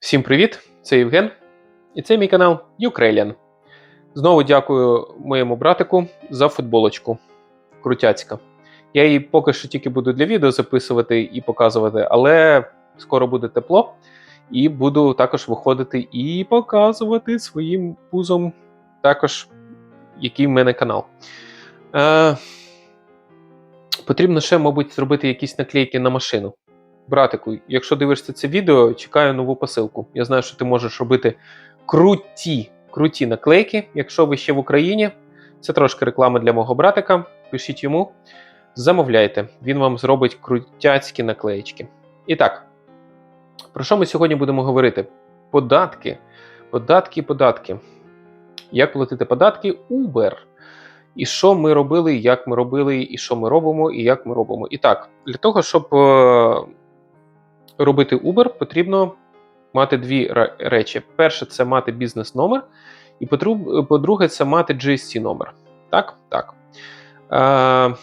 Всім привіт! Це Євген, і це мій канал Ukrainian. Знову дякую моєму братику за футболочку. Крутяцька. Я її поки що тільки буду для відео записувати і показувати, але скоро буде тепло, і буду також виходити і показувати своїм пузом також, який в мене канал. Е, потрібно ще, мабуть, зробити якісь наклейки на машину. Братику, якщо дивишся це відео, чекаю нову посилку. Я знаю, що ти можеш робити круті, круті наклейки. Якщо ви ще в Україні, це трошки реклама для мого братика. Пишіть йому, замовляйте, він вам зробить крутяцькі наклеєчки. І так, про що ми сьогодні будемо говорити? Податки. Податки, податки. Як платити податки? Uber. І що ми робили, як ми робили, і що ми робимо, і як ми робимо. І так, для того, щоб е, робити Uber, потрібно мати дві речі. Перше, це мати бізнес-номер, і по-друге, це мати GST номер. Так? Так. Е,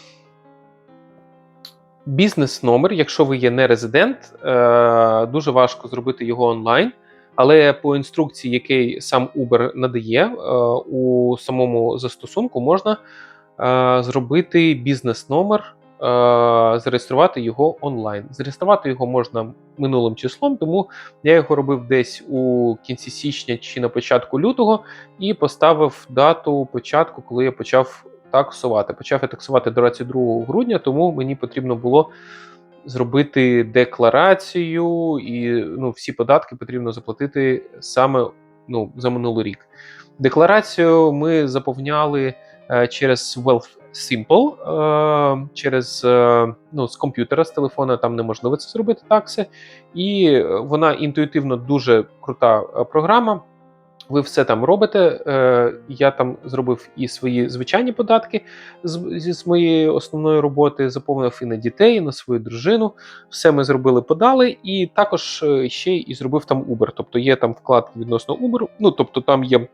бізнес-номер, якщо ви є не резидент, е, дуже важко зробити його онлайн. Але по інструкції, який сам Uber надає, е, у самому застосунку можна е, зробити бізнес-номер, зареєструвати його онлайн. Зареєструвати його можна минулим числом, тому я його робив десь у кінці січня чи на початку лютого і поставив дату початку, коли я почав таксувати. Почав я таксувати 22 грудня, тому мені потрібно було зробити декларацію, і ну, всі податки потрібно заплатити саме ну, за минулий рік. Декларацію ми заповняли е, через Wealth Simple, е, через е, ну, з комп'ютера, з телефона, там неможливо це зробити такси. І вона інтуїтивно дуже крута е, програма. Ви все там робите. Е, я там зробив і свої звичайні податки зі з моєї основної роботи, заповнив і на дітей, і на свою дружину. Все ми зробили, подали, і також е, ще і зробив там Uber. Тобто є там вкладки відносно Uber. Ну тобто там є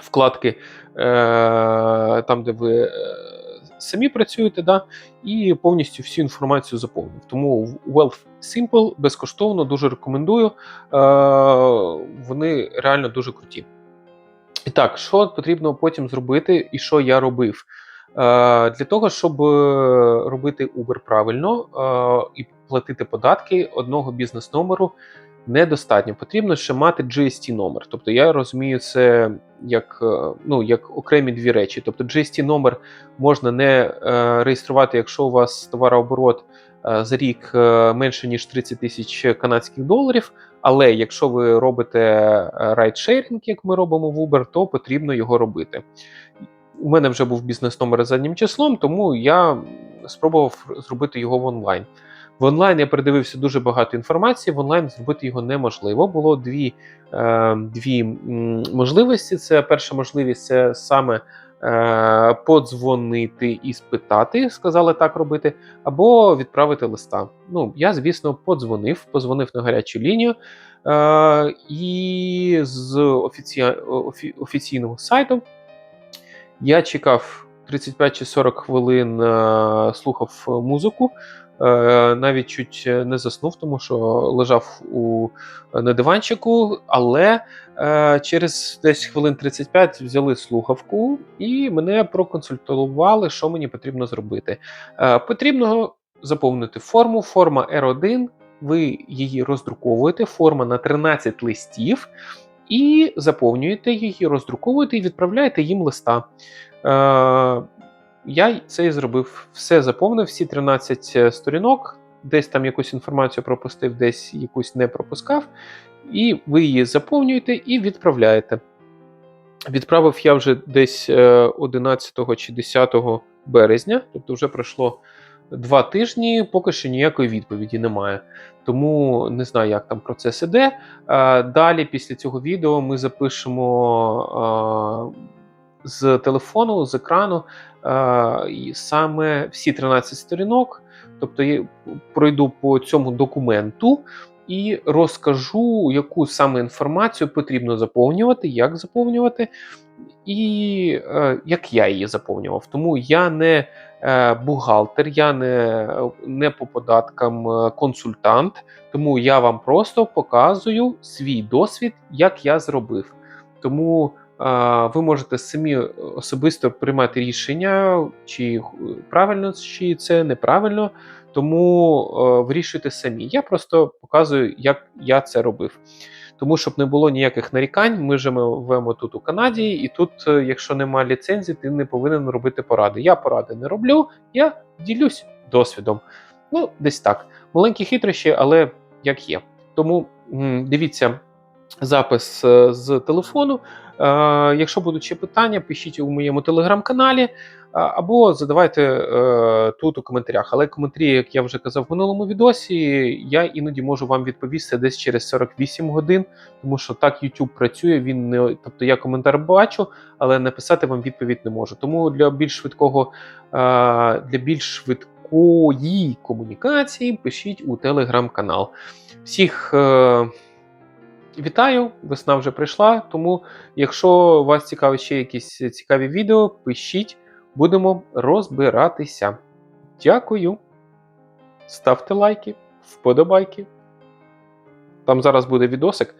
вкладки, е, там, де ви. е, Самі працюєте, да, і повністю всю інформацію заповнив. Тому Wealth Simple безкоштовно дуже рекомендую. Е, вони реально дуже круті. І так, що потрібно потім зробити, і що я робив? Для того, щоб робити Uber правильно і платити податки одного бізнес-номеру недостатньо. Потрібно ще мати GST номер. Тобто я розумію це як, е, ну, як окремі дві речі. Тобто GST номер можна не е, реєструвати, якщо у вас товарооборот е, за рік менше ніж 30 тисяч канадських доларів. Але якщо ви робите райдшерінг, як ми робимо в Uber, то потрібно його робити. У мене вже був бізнес-номер заднім числом, тому я спробував зробити його в онлайн. В онлайн я передивився дуже багато інформації. В онлайн зробити його неможливо. Було дві, е, дві можливості. Це перша можливість це саме е, подзвонити і спитати, сказали так робити, або відправити листа. Ну, я, звісно, подзвонив, позвонив на гарячу лінію. Е, і з офіці... офі... офіційного сайту я чекав 35 чи 40 хвилин, слухав музику. Е, Навіть чуть не заснув, тому що лежав у на диванчику, але е, через десь хвилин 35 взяли слухавку і мене проконсультували, що мені потрібно зробити. Е, Потрібно заповнити форму, форма R1. Ви її роздруковуєте, форма на 13 листів, і заповнюєте її, роздруковуєте і відправляєте їм листа. Е, я це і зробив. Все заповнив, всі 13 сторінок, десь там якусь інформацію пропустив, десь якусь не пропускав. І ви її заповнюєте і відправляєте. Відправив я вже десь е, 11 чи 10 березня, тобто вже пройшло два тижні, поки що ніякої відповіді немає. Тому не знаю, як там процес іде. Е, Далі, після цього відео, ми запишемо. З телефону, з екрану, е, і саме всі 13 сторінок. Тобто я пройду по цьому документу і розкажу, яку саме інформацію потрібно заповнювати, як заповнювати, і е, як я її заповнював. Тому я не е, бухгалтер, я не, не по податкам консультант, тому я вам просто показую свій досвід, як я зробив. Тому ви можете самі особисто приймати рішення, чи правильно чи це неправильно, тому е, вирішуйте самі. Я просто показую, як я це робив. Тому щоб не було ніяких нарікань, ми живемо тут у Канаді, і тут, е, якщо немає ліцензії, ти не повинен робити поради. Я поради не роблю, я ділюсь досвідом. Ну, десь так. Маленькі хитрощі, але як є. Тому дивіться запис е, з телефону. Е, Якщо будуть ще питання, пишіть у моєму телеграм-каналі е, або задавайте тут у коментарях. Але коментарі, як я вже казав в минулому відосі, я іноді можу вам відповісти десь через 48 годин, тому що так YouTube працює. Він не тобто я коментар бачу, але написати вам відповідь не можу. Тому для більш швидкого для більш швидкої комунікації пишіть у телеграм-канал. Всіх. Е, Вітаю, весна вже прийшла. Тому, якщо вас цікавить ще якісь цікаві відео, пишіть, будемо розбиратися. Дякую. Ставте лайки, вподобайки. Там зараз буде відосик.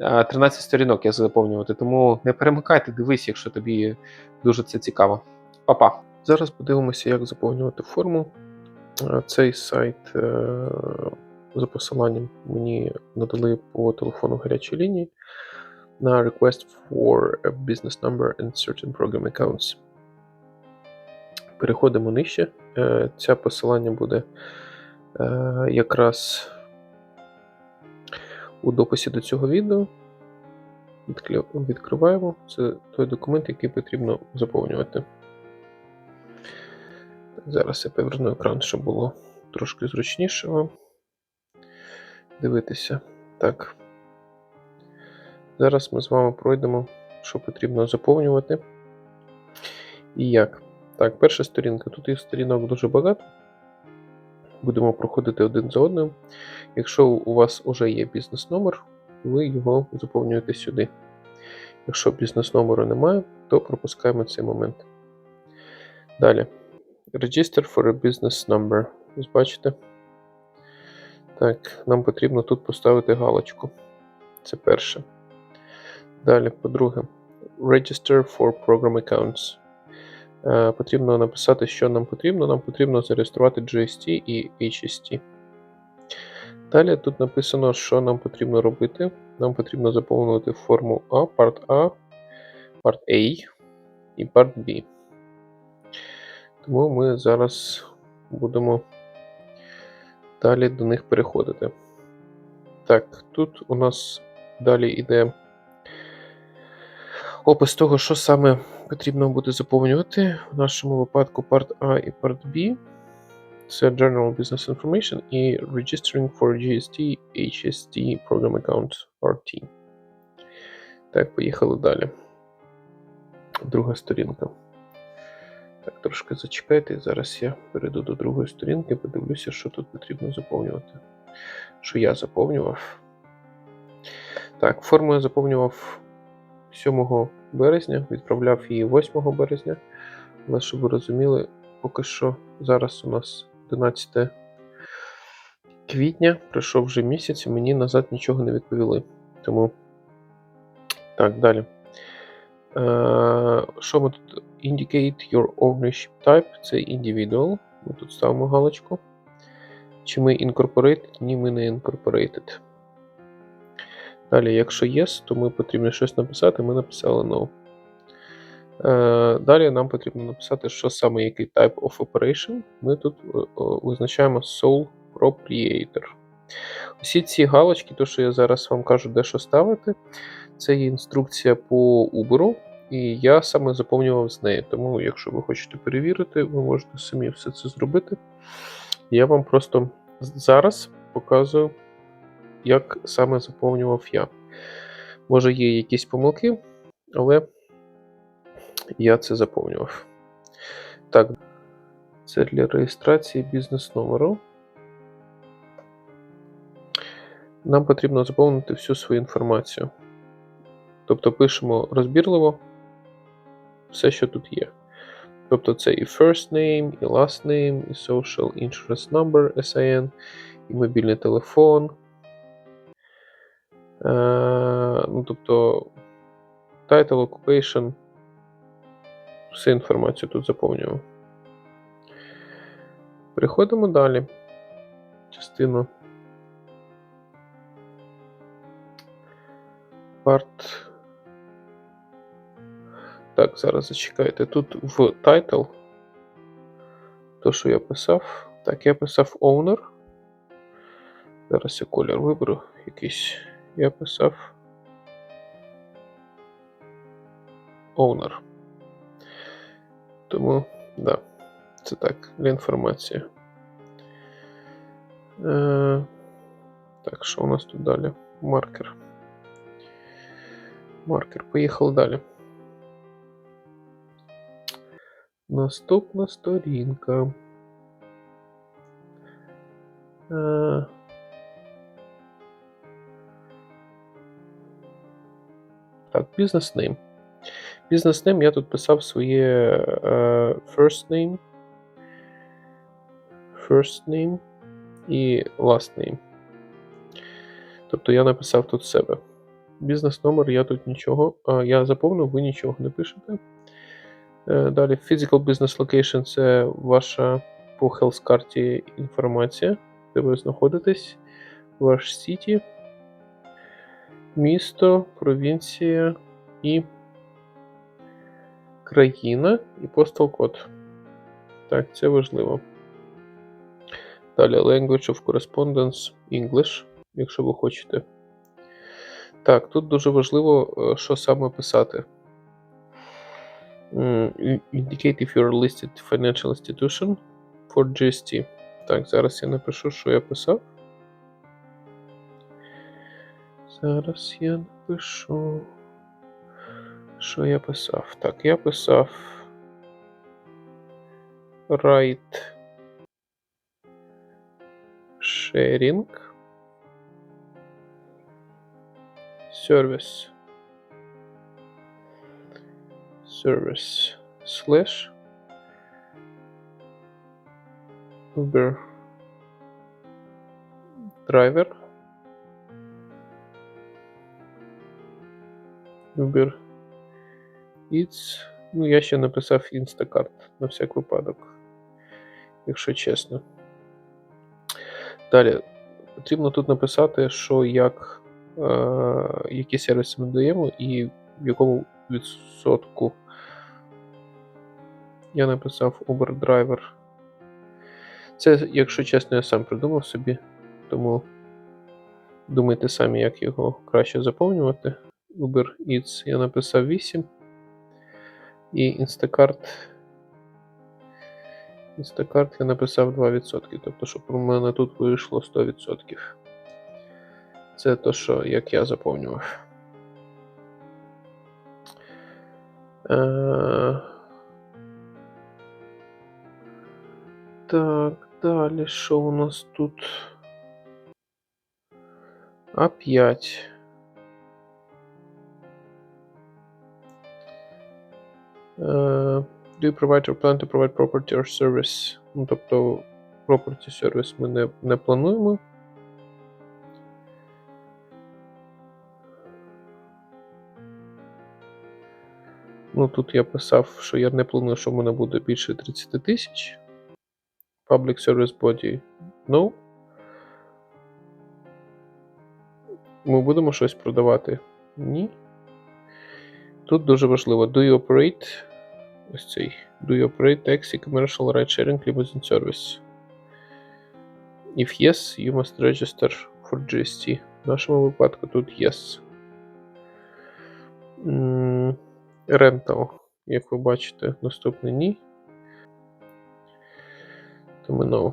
е, 13 сторінок я заповнювати, тому не перемикайте, дивись, якщо тобі дуже це цікаво. Па-па. Зараз подивимося, як заповнювати форму. Е, Цей сайт. За посиланням мені надали по телефону гарячої лінії на request for a business number and certain program accounts. Переходимо нижче. Це посилання буде е, якраз у дописі до цього відео. Відкриваємо. Це той документ, який потрібно заповнювати. Зараз я поверну екран, щоб було трошки зручніше вам дивитися. Так. Зараз ми з вами пройдемо, що потрібно заповнювати. І як. Так, перша сторінка. Тут їх сторінок дуже багато. Будемо проходити один за одним. Якщо у вас вже є бізнес-номер, ви його заповнюєте сюди. Якщо бізнес-номеру немає, то пропускаємо цей момент. Далі. Register for a business number. Ось бачите? Так, нам потрібно тут поставити галочку. Це перше. Далі, по-друге, Register for Program Accounts. Е, потрібно написати, що нам потрібно. Нам потрібно зареєструвати GST і HST. Далі тут написано, що нам потрібно робити. Нам потрібно заповнювати форму А, Part А, Part A і Part B. Тому ми зараз будемо далі до них переходити. Так, тут у нас далі йде опис того, що саме потрібно буде заповнювати. В нашому випадку Part A і Part B. Це General Business Information і Registering for GST HST Program Account RT. Так, поїхали далі. Друга сторінка. Так, трошки зачекайте. Зараз я перейду до другої сторінки, подивлюся, що тут потрібно заповнювати. Що я заповнював. Так, форму я заповнював 7 березня, відправляв її 8 березня. Але щоб ви розуміли, поки що зараз у нас 11 квітня, пройшов вже місяць, і мені назад нічого не відповіли. Тому так, далі. Е, Що ми тут? Indicate your ownership type це individual. Ми тут ставимо галочку. Чи ми incorporated? Ні, ми не incorporated. Далі, якщо yes, то ми потрібно щось написати, ми написали no. Е, Далі нам потрібно написати, що саме який type of operation. Ми тут е, визначаємо sole proprietor. Усі ці галочки, то що я зараз вам кажу, де що ставити, це є інструкція по Uber, і я саме заповнював з неї. Тому, якщо ви хочете перевірити, ви можете самі все це зробити. Я вам просто зараз показую, як саме заповнював я. Може, є якісь помилки, але я це заповнював. Так, це для реєстрації бізнес-номеру. Нам потрібно заповнити всю свою інформацію. Тобто пишемо розбірливо все, що тут є. Тобто це і first name, і last name, і social insurance number, SIN, і мобільний телефон. Е, ну, тобто title, occupation. Всю інформацію тут заповнюємо. Переходимо далі. Частину. Part. Так, зараз зачекайте. Тут в title. То, що я писав. Так, я писав owner. Зараз я колір виберу якийсь. Я писав. Owner. Тому, да, це так, для інформації. Е, так, що у нас тут далі? Маркер. Маркер. Поїхали далі. Наступна сторінка. Е, Так, бізнес name. Бізнес name я тут писав своє е, first name. First name і last name. Тобто я написав тут себе. Бізнес номер я тут нічого. Я заповнив, ви нічого не пишете. Е, Далі Physical Business Location це ваша по health карті інформація, де ви знаходитесь, ваш сіті, місто, провінція і країна і postal код. Так, це важливо. Далі Language of Correspondence English, якщо ви хочете. Так, тут дуже важливо, е, що саме писати. Indicate if you're listed financial institution for GST. Так, зараз я напишу, що я писав. Зараз я напишу. Що я писав? Так, я писав. Right sharing service service slash Uber driver Uber Eats. Ну, я ще написав Instacart на всяк випадок, якщо чесно. Далі потрібно тут написати, що як, е, які сервіси ми даємо і в якому відсотку. Я написав Uber Driver. Це, якщо чесно, я сам придумав собі, тому думайте самі, як його краще заповнювати. Uber Eats я написав 8. І Instacart. Instacart я написав 2%. Тобто, щоб у мене тут вийшло 100%. Це то, що як я заповнював. Е, Так, далі що у нас тут? А5. Е, Do you provide or plan to provide property or service? Ну, тобто property service ми не, не плануємо. Ну, тут я писав, що я не планую, що в мене буде більше 30 тисяч. Public Service Body No. Ми будемо щось продавати? Ні. Тут дуже важливо. Do you operate? Ось цей. Do you operate taxi, commercial ride sharing limousine service? If yes, you must register for GST. В нашому випадку тут yes. Rental, як ви бачите, наступний ні. Тому no.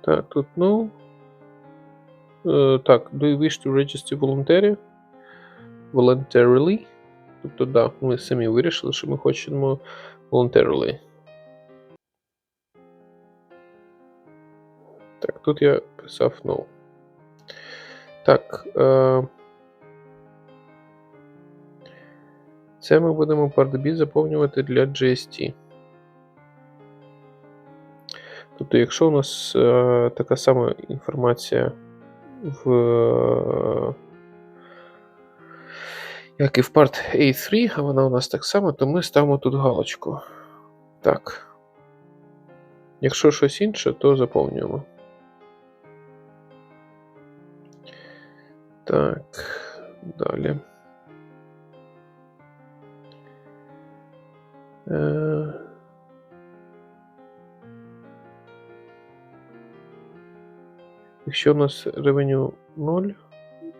Так, тут no. Е, так, do you wish to register voluntarily? Voluntarily? Тобто, да, ми самі вирішили, що ми хочемо voluntarily. Так, тут я писав no. Так. Е... Це ми будемо B заповнювати для GST. Тобто, якщо у нас е, така сама інформація в. е, Як і в part A3, а вона у нас так само, то ми ставимо тут галочку. Так. Якщо щось інше, то заповнюємо. Так, далі. Е... Якщо у нас revenue 0,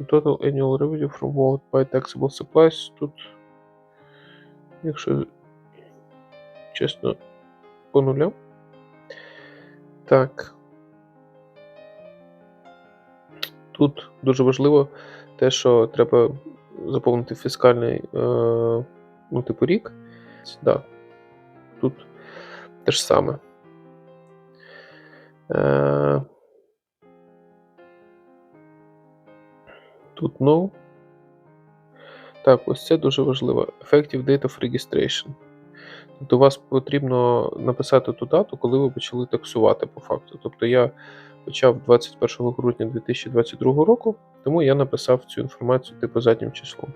total annual revenue from world by taxable supplies тут, якщо чесно, по нулям. Так. Тут дуже важливо те, що треба заповнити фіскальний е, ну, типу рік. Да. Тут те ж саме. Е, тут no. Так, ось це дуже важливо. Effective date of registration. Тобто, у вас потрібно написати ту дату, коли ви почали таксувати по факту. Тобто я почав 21 грудня 2022 року, тому я написав цю інформацію типу заднім числом.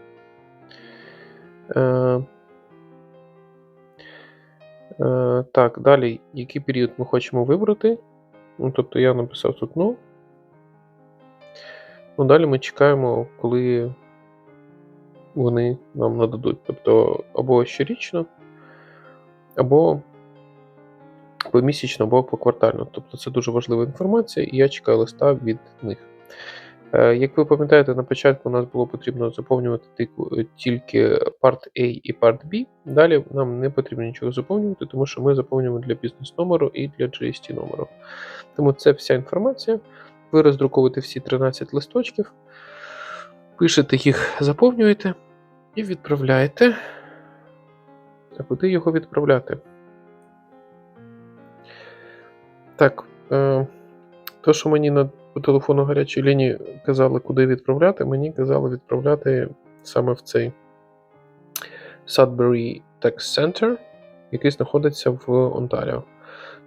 Е, так, далі, який період ми хочемо вибрати? Ну, тобто я написав тут no. Ну, далі ми чекаємо, коли вони нам нададуть. Тобто або щорічно, або помісячно, або поквартально. Тобто це дуже важлива інформація, і я чекаю листа від них. Е, Як ви пам'ятаєте, на початку нас було потрібно заповнювати тільки Part A і Part B. Далі нам не потрібно нічого заповнювати, тому що ми заповнюємо для бізнес-номеру і для GST номеру. Тому це вся інформація. Ви роздруковуєте всі 13 листочків, пишете їх, заповнюєте і відправляєте. А куди його відправляти? Так. Е, то, що мені на по телефону гарячої лінії казали, куди відправляти, мені казали відправляти саме в цей Sudbury Tax Center, який знаходиться в Онтаріо.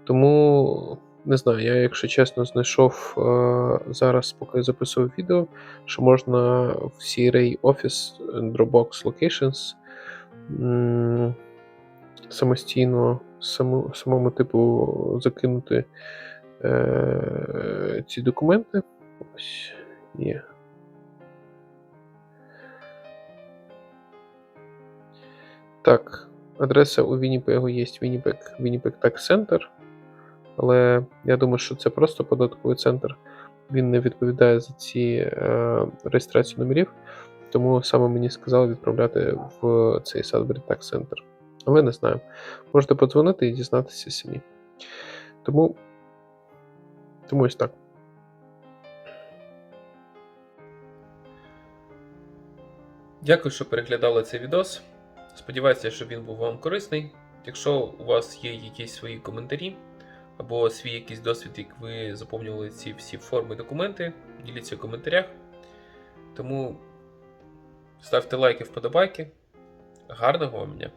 Тому не знаю, я, якщо чесно, знайшов е, зараз, поки я записував відео, що можна в CRA Office Dropbox Locations самостійно, самому типу закинути е, ці документи. Ось є. Так, адреса у Вінніпегу є Winnipeg, Winnipeg Tax Center. Але я думаю, що це просто податковий центр. Він не відповідає за ці е, реєстрацію номерів, тому саме мені сказали відправляти в цей Sudbury Tax Center. Але не знаю. Можете подзвонити і дізнатися самі. Тому, тому ось так. Дякую, що переглядали цей відос. Сподіваюся, що він був вам корисний. Якщо у вас є якісь свої коментарі або свій якийсь досвід, як ви заповнювали ці всі форми документи, діліться в коментарях. Тому ставте лайки, вподобайки. Гарного вам дня!